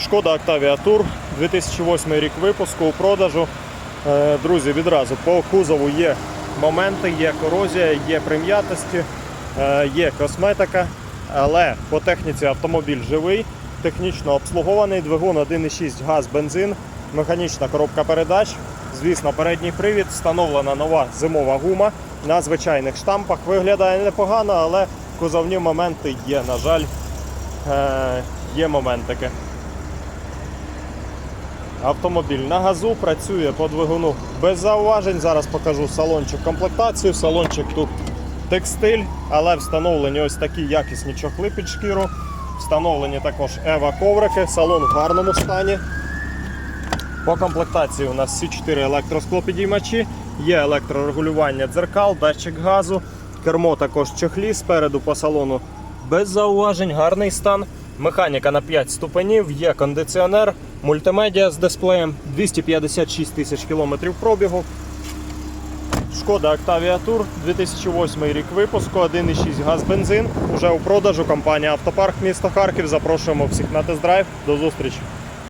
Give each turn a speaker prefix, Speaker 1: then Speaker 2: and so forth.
Speaker 1: Шкода Octavia Tour, 2008 рік випуску у продажу. Е, Друзі, відразу по кузову є моменти, є корозія, є прим'ятості, е, є косметика, але по техніці автомобіль живий, технічно обслугований, двигун 1,6 газ, бензин, механічна коробка передач. Звісно, передній привід, встановлена нова зимова гума на звичайних штампах. Виглядає непогано, але кузовні моменти є, на жаль, е, є моментики. Автомобіль на газу працює по двигуну без зауважень. Зараз покажу салончик комплектацію. Салончик тут текстиль, але встановлені ось такі якісні чохли під шкіру. Встановлені також ева коврики, салон в гарному стані. По комплектації у нас всі 4 електросклопідіймачі, є електрорегулювання дзеркал, датчик газу, кермо також в чехлі, спереду по салону без зауважень, гарний стан. Механіка на 5 ступенів, є кондиціонер, мультимедіа з дисплеєм, 256 тисяч кілометрів пробігу. Шкода Octavia Tour, 2008 рік випуску, 1,6 газ бензин. Уже у продажу компанія Автопарк місто Харків. Запрошуємо всіх на тест-драйв. До зустрічі!